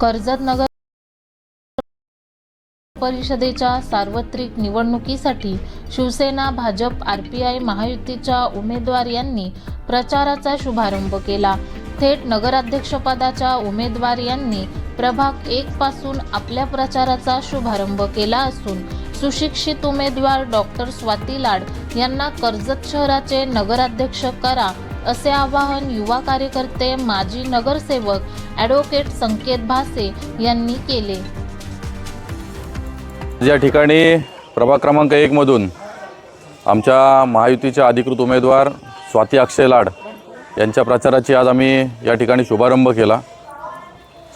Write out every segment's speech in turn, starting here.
कर्जत नगर परिषदेच्या सार्वत्रिक निवडणुकीसाठी Shiv Sena BJP R P I महायुतीच्या उमेदवार यांनी प्रचाराचा शुभारंभ केला. थेट नगराध्यक्षपदाच्या उमेदवार यांनी प्रभाग एक पासून आपल्या प्रचाराचा शुभारंभ केला असून सुशिक्षित उमेदवार डॉक्टर स्वाती लाड यांना कर्जत शहराचे नगराध्यक्ष करा असे आवाहन युवा कार्यकर्ते माजी नगरसेवक ॲडव्होकेट संकेत भासे यांनी केले. या ठिकाणी प्रभाग क्रमांक एकमधून आमच्या महायुतीच्या अधिकृत उमेदवार स्वाती अक्षय लाड यांच्या प्रचाराची आज आम्ही या ठिकाणी शुभारंभ केला.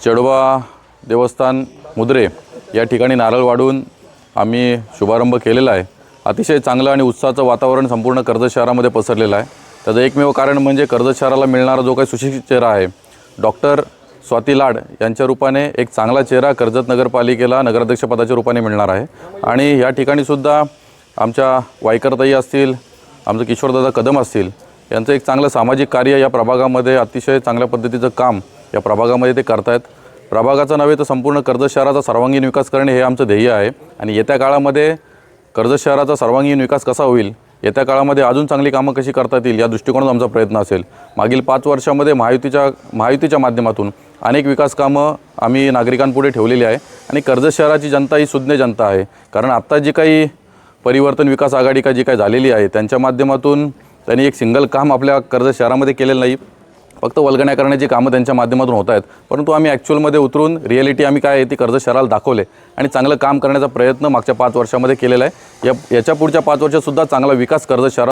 चेडोबा देवस्थान मुद्रे या ठिकाणी नारळ वाढून आम्ही शुभारंभ केलेला आहे. अतिशय चांगलं आणि उत्साहाचं वातावरण संपूर्ण कर्जत शहरामध्ये पसरलेलं आहे. त्याचं एकमेव कारण म्हणजे कर्जत शहराला मिळणारा जो काही सुशिक्षित चेहरा आहे डॉक्टर स्वाती लाड यांच्या रूपाने एक चांगला चेहरा कर्जत नगरपालिकेला नगराध्यक्षपदाच्या रूपाने मिळणार आहे. आणि या ठिकाणीसुद्धा आमच्या वायकरताई असतील आमचं किशोरदादा कदम असतील यांचं एक चांगलं सामाजिक कार्य या प्रभागामध्ये अतिशय चांगल्या पद्धतीचं काम या प्रभागामध्ये ते करतायत. प्रभागाचा नव्हे तर संपूर्ण कर्जत शहराचा सर्वांगीण विकास करणे हे आमचं ध्येय आहे. आणि येत्या काळामध्ये कर्जत शहराचा सर्वांगीण विकास कसा होईल येत्या काळामध्ये अजून चांगली कामं कशी करता येतील या दृष्टिकोनात आमचा प्रयत्न असेल. मागील पाच वर्षामध्ये महायुतीच्या महायुतीच्या माध्यमातून अनेक विकास कामं आम्ही नागरिकांपुढे ठेवलेली आहे आणि कर्जत शहराची जनता ही सुज्ञ जनता आहे. कारण आत्ता जी काही परिवर्तन विकास आघाडी का जी काही झालेली आहे त्यांच्या माध्यमातून त्यांनी एक सिंगल काम आपल्या कर्जत शहरामध्ये केलेलं नाही. फक्त वल्गण्या करण्याची कामं त्यांच्या माध्यमातून होत आहेत. परंतु आम्ही ॲक्च्युअलमध्ये उतरून रिॲलिटी आम्ही काय आहे ती कर्ज शहराला दाखवले आणि चांगलं काम करण्याचा प्रयत्न मागच्या पाच वर्षामध्ये केलेला आहे. या याच्या पुढच्या पाच वर्षातसुद्धा चांगला विकास कर्ज शहरात